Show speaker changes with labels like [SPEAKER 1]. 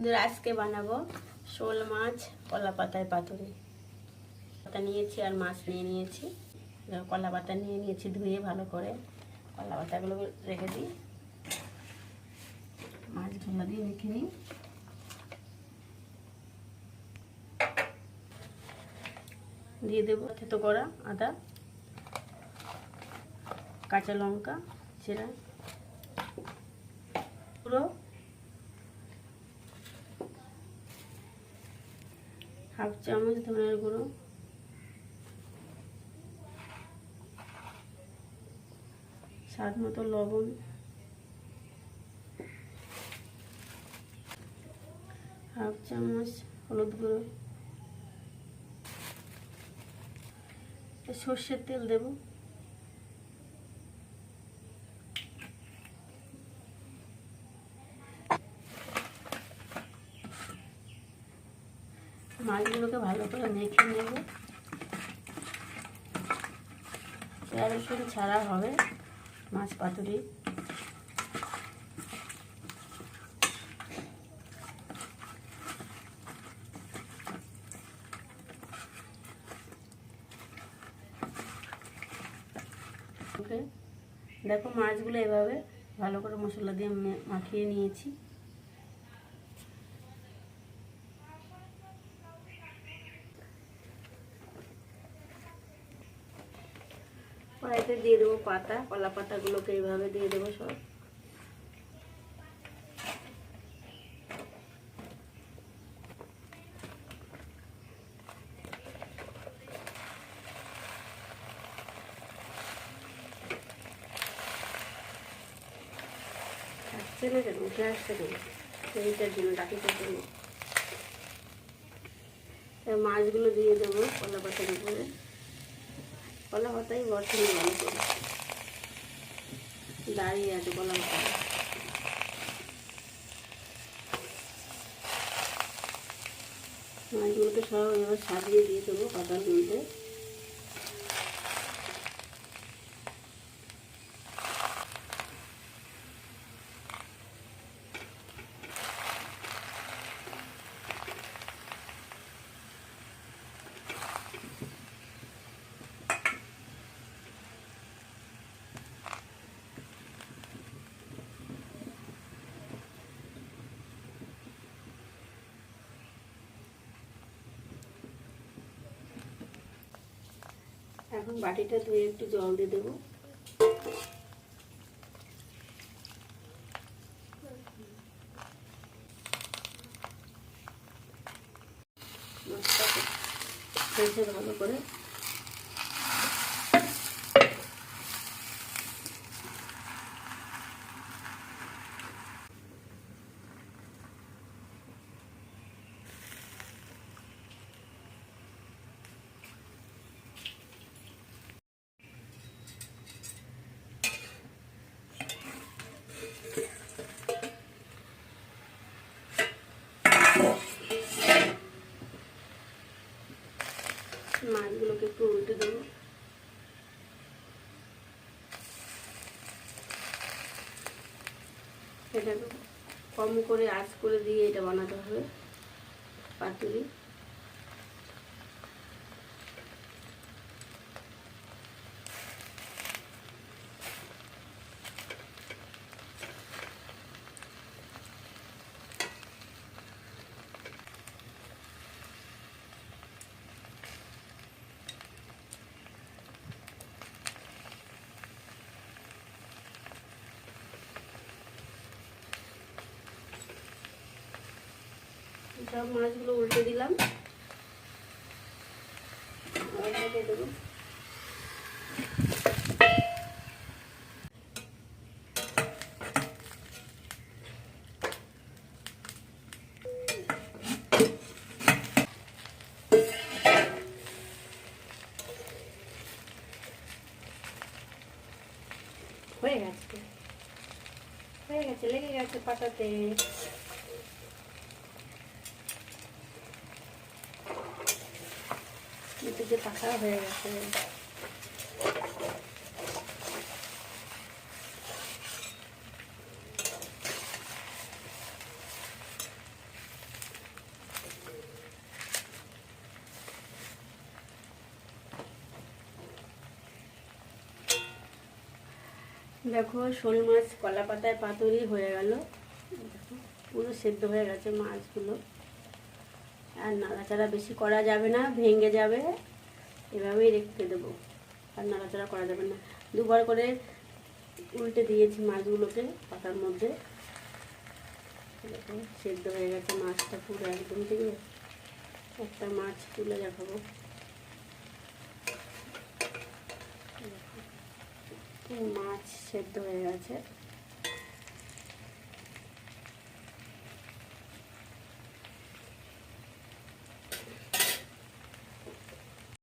[SPEAKER 1] আজকে বানাবো শোল মাছ, কলা পাতায় পাতুরি। পাতা নিয়েছি আর মাছ নিয়ে নিয়েছি। কলা পাতা নিয়ে নিয়েছি ধুয়ে ভালো করে। কলা পাতাগুলো রেখে দিই। মাছগুলো দিয়ে রেখে নিই। দিয়ে দেবো থেতো করা আদা, কাঁচা লঙ্কা, জিরা পুরো হাফ চামচ ধনের গুঁড়ো। স্বাদ মতো লবণ। হাফ চামচ হলুদ গুঁড়ো। সর্ষের তেল দেব। মাছগুলোকে ভালো করে মেখে নেব। পেঁয়াজ রসুন ছাড়া হবে মাছ পাতুরি। দেখো মাছগুলো এভাবে ভালো করে মশলা দিয়ে মাখিয়ে নিয়েছি। কড়াইতে দিয়ে দেবো পাতা, কলা পাতাগুলোকে এইভাবে দিয়ে দেবো সব। মাছগুলো দিয়ে দেবো কলা পাতার উপরে। কলা পাতাই বর্ষণ ভালো করি। দাঁড়িয়ে আছে কলা পাতা। মাছগুলোকে সব এবার সাজিয়ে দিয়ে দেবো পাতার মধ্যে। এখন বাটিটা ধুয়ে একটু জল দিয়ে দেবো। ভালো করে মাছগুলোকে একটু উল্টে দেবো এটা কম করে আঁচ করে দিয়ে এটা বানাতে হবে পাতুরি। সব মাছগুলো উল্টে দিলাম। হয়ে গেছে। হয়ে গেছে লেগে গেছে পাটাতে যে পাখা হয়ে গেছে। দেখো, শোল মাছ, কলা পাতায় পাতুরি হয়ে গেল। পুরো সেদ্ধ হয়ে গেছে মাছগুলো। আর নাড়াচাড়া বেশি করা যাবে না, ভেঙে যাবে। এভাবেই রেখে দেবো। আর নাড়াচাড়া করা যাবে না। দুবার করে উল্টে দিয়েছি মাছগুলোকে পাতার মধ্যে। সেদ্ধ হয়ে গেছে মাছটা পুরো একদম ঠিক আছে? একটা মাছ তুলে দেখাবো। দেখো, মাছ সেদ্ধ হয়ে গেছে।